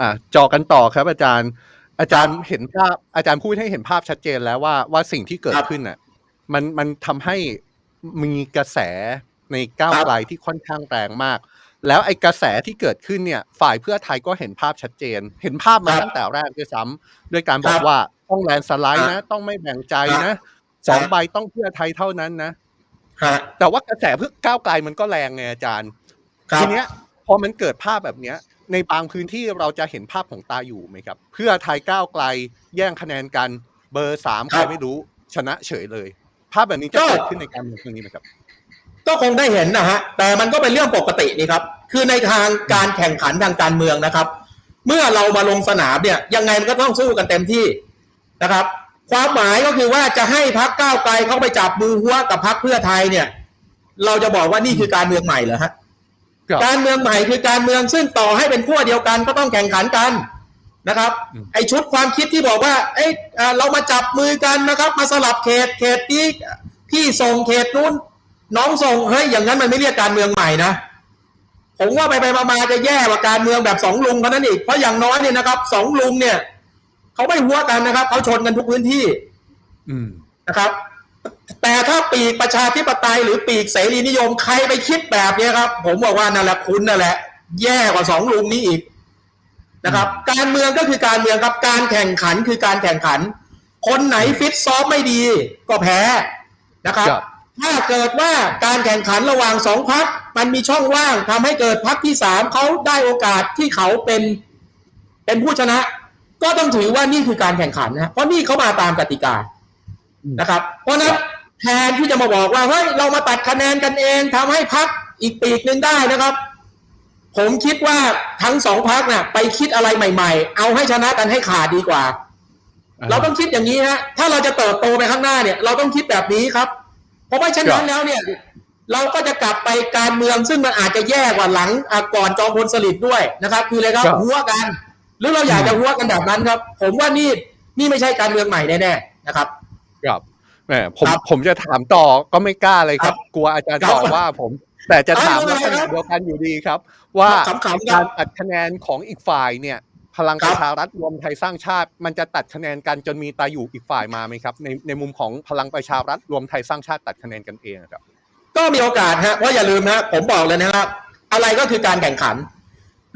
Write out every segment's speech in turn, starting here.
อ่าจอกันต่อครับ อาจารย์ อาจารย์เห็นภาพอาจารย์พูดให้เห็นภาพชัดเจนแล้วว่าว่าสิ่งที่เกิดครับขึ้นน่ะ มันมันทำให้มีกระแสในก้าวครับไกลที่ค่อนข้างแรงมาก แล้วไอ้กระแสที่เกิดขึ้นเนี่ย ฝ่ายเพื่อไทยก็เห็นภาพชัดเจน เห็นภาพมาครับตั้งแต่แรกด้วยซ้ำด้วยการบอคกรับว่าต้องแลนด์สไลด์ครันะบต้องไม่แบ่งใจครับนะสองใบต้องเพื่อไทยเท่านั้นนะฮะแต่ว่ากระแสเพื่อก้าวไกลมันก็แรงไงอาจารย์ครับทีเนี้ยพอมันเกิดภาพแบบเนี้ย ในบางพื้นที่เราจะเห็นภาพของตาอยู่ไหมครับ เพื่อไทยก้าวไกลแย่งคะแนนกัน เบอร์สามใครไม่รู้ชนะเฉยเลย ภาพแบบนี้จะเกิดขึ้นในการเมืองครั้งนี้ไหมครับ ก็คงได้เห็นนะฮะแต่มันก็เป็นเรื่องปกตินี่ครับ คือในทางการแข่งขันทางการเมืองนะครับ เมื่อเรามาลงสนามเนี่ยยังไงมันก็ต้องสู้กันเต็มที่นะครับ ความหมายก็คือว่าจะให้พักก้าวไกลเข้าไปจับมือหัวกับพักเพื่อไทยเนี่ย เราจะบอกว่านี่คือการเมืองใหม่เหรอฮะครับ การเมืองใหม่คือการเมืองซึ่งต่อให้เป็นขั้วเดียวกันก็ต้องแข่งขันกันนะครับอืมไอชุดความคิดที่บอกว่า เอ้ยอ่าเรามาจับมือกันนะครับ มาสลับเขตเขตนี้พี่ส่งเขตนู้นน้องส่งเฮ้ยอย่างนั้นมันไม่เรียกการเมืองใหม่นะผมว่าไปไปมาๆจะแย่กว่าการเมืองแบบสองลุงเท่านั้นอีกเพราะอย่างน้อยเนี่ยนะครับสองลุงเนี่ยเขาไม่หัวกันนะครับเขาชนกันทุกพื้นที่ อืมนะครับ แต่ถ้าปีกประชาธิปไตยหรือปีกเสรีนิยมใครไปคิดแบบเนี้ยครับ ผมบอกว่านั่นแหละคุณนั่นแหละ แย่กว่าสองลุงนี้อีกนะครับ การเมืองก็คือการเมืองครับการแข่งขันคือการแข่งขัน คนไหนฟิตซ้อมไม่ดี ก็แพ้นะครับครับถ้าเกิดว่าการแข่งขันระหว่างสองพักมันมีช่องว่างทำให้เกิดพักที่สามเขาได้โอกาสที่เขาเป็นเป็นผู้ชนะ ก็ต้องถือว่านี่คือการแข่งขันนะเพราะนี่เขามาตามกติกา นะครับ เพราะฉะนั้นแทนที่จะมาบอกว่าเฮ้ยเรามาตัดคะแนนกันเองทำให้พักอีกปีกหนึ่งได้นะครับ ผมคิดว่าทั้งสองพักน่ะ ไปคิดอะไรใหม่ ๆ เอาให้ชนะกันให้ขาดดีกว่า เราต้องคิดอย่างนี้ฮะถ้าเราจะเติบโตไปข้างหน้าเนี่ย เราต้องคิดแบบนี้ครับ เพราะว่าฉะนั้นแล้วเนี่ย เราก็จะกลับไปการเมืองซึ่งมันอาจจะแย่กว่าหลังอะก่อนจอมพลสฤษดิ์ด้วยนะครับ คืออะไรครับครับหัวกัน หรือเราอยากจะหัวกันแบบนั้นครับ ผมว่านี่นี่ไม่ใช่การเมืองใหม่แน่ๆนะครับ ครับแหมผมครับผมจะถามต่อก็ไม่กล้าเลยครับ กลัวอาจารย์ครับ ต่อว่าผม แต่จะถามเอาลักเลยษณะครับเดียวกันอยู่ดีครับ ว่าขำๆครับการตัดคะแนนของอีกฝ่ายเนี่ย พลังคปรับ ระชารัฐรวมไทยสร้างชาติ มันจะตัดคะแนนกันจนมีตาอยู่อีกฝ่ายมาไหมครับ ในในมุมของพลังประชารัฐรวมไทยสร้างชาติตัดคะแนนกันเองอะครับ ก็มีโอกาสฮะเพราะอย่าลืมนะผมบอกเลยนะครับ อะไรก็คือการแข่งขัน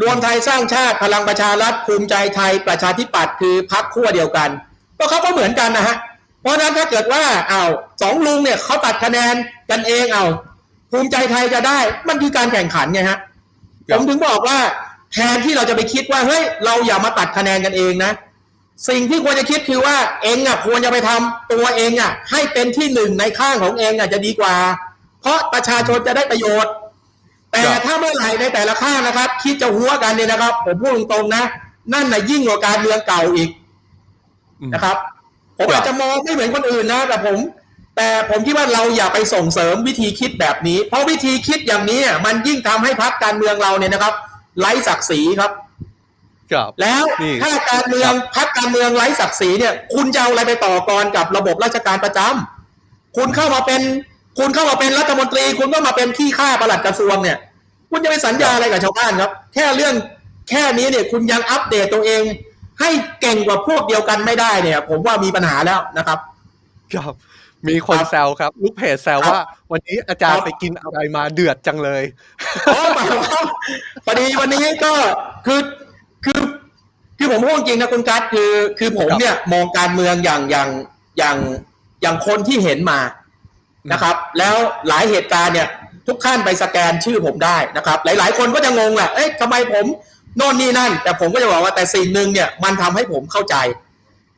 รวมไทยสร้างชาติพลังประชารัฐภูมิใจไทยประชาธิปัตย์คือพักขั้วเดียวกัน ก็เขาก็เหมือนกันนะฮะ เพราะฉะนั้นถ้าเกิดว่าอ้าวสองลุงเนี่ยเขาตัดคะแนนกันเองเอาภูมิใจไทยจะได้ มันคือการแข่งขันไงฮะคผรับมถึงบอกว่าแทนที่เราจะไปคิดว่าเฮ้ยเราอย่ามาตัดคะแนนกันเองนะ สิ่งที่ควรจะคิดคือว่าเองอะควรจะไปทำตัวเองอะ ให้เป็นที่หนึ่งในข้างของเองอะจะดีกว่า เพราะประชาชนจะได้ประโยชน์ แต่ครับถ้าเมื่อไหร่ในแต่ละข้างนะครับ คิดจะหัวกันเนี่ยนะครับ ผมพูดตรงๆนะ นั่นน่ะยิ่งกว่าการเมืองเก่าอีกอืมนะครับ ผมครับอาจจะมองไม่เหมือนคนอื่นนะ แต่ผม แต่ผมคิดว่าเราอย่าไปส่งเสริมวิธีคิดแบบนี้ เพราะวิธีคิดอย่างนี้อะมันยิ่งทำให้พรรคการเมืองเราเนี่ยนะครับ ไร้ศักดิ์ศรีครับครับแล้วนี่ถ้าการเมืองพรรคการเมืองไร้ศักดิ์ศรีเนี่ย คุณจะเอาอะไรไปต่อกรกับระบบราชการประจำคุณเข้ามาเป็น คุณเข้ามาเป็นรัฐมนตรี คุณก็มาเป็นที่ข้าปลัดกระทรวงเนี่ย คุณจะไปสัญญาอะไรกับชาวบ้านครับ แค่เรื่องแค่นี้เนี่ย คุณยังอัปเดตตัวเอง ให้เก่งกว่าพวกเดียวกันไม่ได้เนี่ย ผมว่ามีปัญหาแล้วนะครับครับมีคนครับแซวครับ ลูกเพจแซวครับว่า วันนี้อาจารคย์รับไปกินอะไรมาเดือดจังเลยอ๋อเปล่าครับพอดีวันนี้ก็คือคือคือผมพูดจริงนะคุณกัสคือ คือผมเนี่ยมองการเมืองอย่างอย่างอย่างอย่างคนที่เห็นมานะครับ แล้วหลายเหตุการณ์เนี่ย ทุกขั้นไปสแกนชื่อผมได้นะครับ หลาย ๆ คนก็จะงงแหละเอ๊ะทำไมผม โน่นนี่นั่น แต่ผมก็จะบอกว่าแต่สิ่งหนึ่งเนี่ยมันทำให้ผมเข้าใจ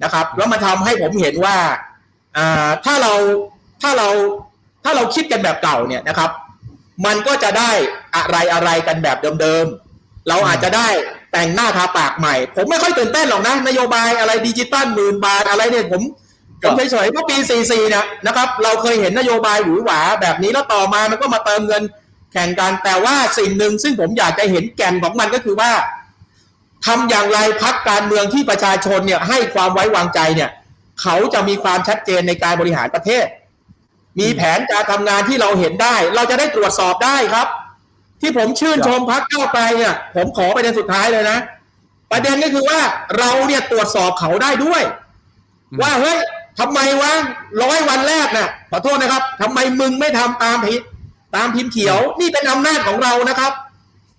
นะครับ แล้วมันทำให้ผมเห็นว่าถ้าเราถ้าเราถ้าเราคิดกันแบบเก่าเนี่ยนะครับ มันก็จะได้อะไรอะไรกันแบบเดิมๆเราอาจจะได้แต่งหน้าทาปากใหม่ ผมไม่ค่อยตื่นเต้นหรอกนะ นโยบายอะไรดิจิตอลหมื่นบาทอะไรเนี่ยผมผครัมเฉยๆเพราะปี 44 เนี่ยนะครับ เราเคยเห็นนโยบายหวือหวาแบบนี้แล้วต่อมามันก็มาเติมเงิน แข่งกันแต่ว่าสิ่งหนึ่งซึ่งผมอยากจะเห็นแก่นของมันก็คือว่าทำอย่างไรพักการเมืองที่ประชาชนเนี่ยให้ความไว้วางใจเนี่ย เขาจะมีความชัดเจนในการบริหารประเทศ มีแผนการทำงานที่เราเห็นได้ เราจะได้ตรวจสอบได้ครับ ที่ผมชื่นชมพักเก้าวไกลเนี่ย ผมขอไปในสุดท้ายเลยนะ ประเด็นก็คือว่าเราเนี่ยตรวจสอบเขาได้ด้วย ว่าเฮ้ยทำไมวะร้อยวันแรกน่ะขอโทษนะครับทำไมมึงไม่ทำตามพิ ตามพิมพ์เขียวนี่เป็นอำนาจของเรานะครับ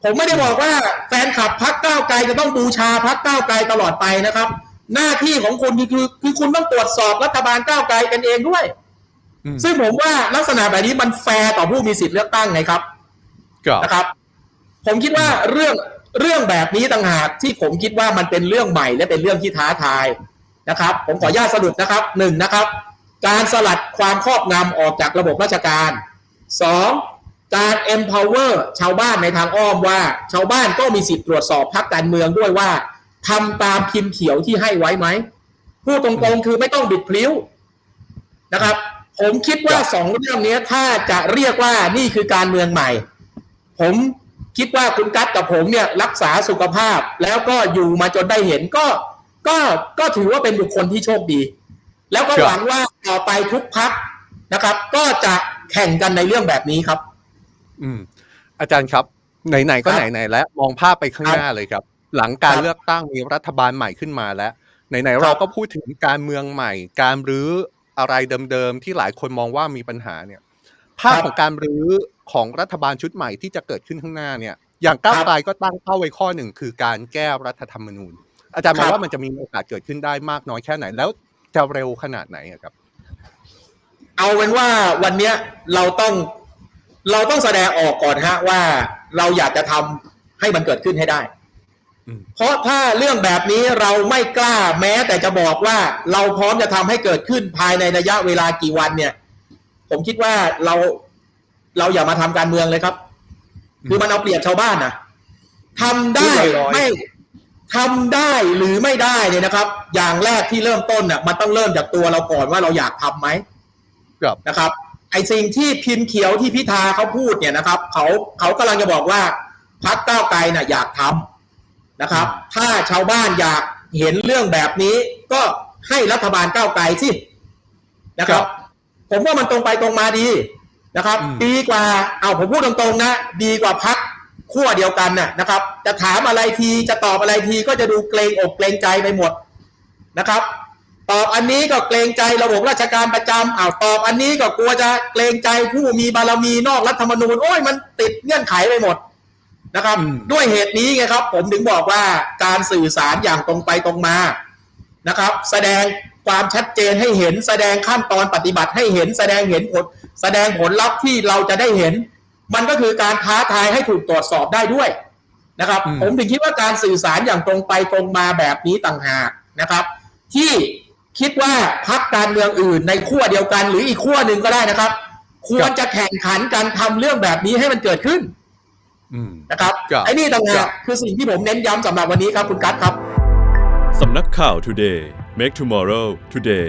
ผมไม่ได้บอกว่าแฟนคลับพักก้าวไกลจะต้องบูชาพักก้าวไกลตลอดไปนะครับ หน้าที่ของคุณคือคือคือคุณต้องตรวจสอบรัฐบาลก้าวไกลกันเองด้วยอืมซึ่งผมว่าลักษณะแบบนี้มันแฟร์ต่อผู้มีสิทธิ์เลือกตั้งไงครับครับนะครับ ผมคิดว่าเรื่องเรื่องแบบนี้ต่างหากที่ผมคิดว่ามันเป็นเรื่องใหม่และเป็นเรื่องที่ท้าทายนะครับ ผมขออนุญาตสรุปนะครับหนึ่งนะครับ การสลัดความครอบงำออกจากระบบราชการ สองการ empower ชาวบ้านในทางอ้อมว่า ชาวบ้านก็มีสิทธิ์ตรวจสอบพักการเมืองด้วยว่าทำตามพิมพ์เขียวที่ให้ไว้ไหมพูดตรงๆคือไม่ต้องบิดพลิ้วนะครับ ผมคิดว่าสองเรื่องนี้ถ้าจะเรียกว่านี่คือการเมืองใหม่ ผมคิดว่าคุณกัตกับผมเนี่ยรักษาสุขภาพแล้วก็อยู่มาจนได้เห็นก็ ก็ก็ถือว่าเป็นบุคคลที่โชคดี แล้วก็ครับหวังว่าต่อไปทุกพักนะครับ ก็จะ แข่งกันในเรื่องแบบนี้ครับ อืม อาจารย์ครับ ไหนๆก็ครับไหนๆแล้วมองภาพไปข้างหน้าเลยครับ หลังการครับเลือกตั้งมีรัฐบาลใหม่ขึ้นมาแล้วไหนๆเราก็พูดถึงการเมืองใหม่ การรื้ออะไรเดิมๆที่หลายคนมองว่ามีปัญหาเนี่ย ภาพครับของการรื้อของรัฐบาลชุดใหม่ที่จะเกิดขึ้นข้างหน้าเนี่ย อย่างก้าวครับไกลก็ตั้งเป้าไว้ข้อหนึ่งคือการแก้รัฐธรรมนูญ อาจารย์มองครับว่ามันจะมีโอกาสเกิดขึ้นได้มากน้อยแค่ไหนแล้วจะเร็วขนาดไหนอะครับ เอาเป็นว่าวันเนี้ยเราต้องเราต้องแสดงออกก่อนฮะว่าเราอยากจะทำให้มันเกิดขึ้นให้ได้อืมเพราะถ้าเรื่องแบบนี้เราไม่กล้าแม้แต่จะบอกว่าเราพร้อมจะทำให้เกิดขึ้นภายในระยะเวลากี่วันเนี่ย ผมคิดว่าเราเราอย่ามาทำการเมืองเลยครับ คือมันเอาเปรียบชาวบ้านนะทำได้พูดลอยๆไม่ทำได้หรือไม่ได้เนี่ยนะครับ อย่างแรกที่เริ่มต้นน่ะมันต้องเริ่มจากตัวเราก่อนว่าเราอยากทำไหมครับ นะครับ ไอสิ่งที่พิมพ์เขียวที่พิธาเขาพูดเนี่ยนะครับเขาเขากำลังจะบอกว่าพักก้าวไกลน่ะอยากทำนะครับ ถ้าชาวบ้านอยากเห็นเรื่องแบบนี้ ก็ให้รัฐบาลก้าวไกลสินะครับ ผมว่ามันตรงไปตรงมาดีนะครับอืมดีกว่าเอาผมพูดตรงๆนะ ดีกว่าพักขั้วเดียวกันน่ะนะครับ จะถามอะไรทีจะตอบอะไรทีก็จะดูเกรงอกเกรงใจไปหมดนะครับ ตอบอันนี้ก็เกรงใจระบบราชการประจำอ้าวตอบอันนี้ก็กลัวจะเกรงใจผู้มีบารมีนอกรัฐธรรมนูญโอ้ยมันติดเงื่อนไขไปหมดนะครับอืมด้วยเหตุนี้ไงครับ ผมถึงบอกว่าการสื่อสารอย่างตรงไปตรงมานะครับ แสดงความชัดเจนให้เห็น แสดงขั้นตอนปฏิบัติให้เห็น แสดงเห็นผลแสดงผลลัพธ์ที่เราจะได้เห็น มันก็คือการท้าทายให้ถูกตรวจสอบได้ด้วยนะครับอืมผมถึงคิดว่าการสื่อสารอย่างตรงไปตรงมาแบบนี้ต่างหากนะครับ ที่ คิดว่าพักการเมืองอื่นในขั้วเดียวกัน หรืออีกขั้วหนึ่งก็ได้นะครับ ควรจะแข่งขันการทำเรื่องแบบนี้ให้มันเกิดขึ้นอืมนะครับครับไอ้นี่ต่างครัหากบคือสิ่งที่ผมเน้นย้ำสำหรับวันนี้ครับคุณกัตครับสำนักข่าว Today Make Tomorrow Today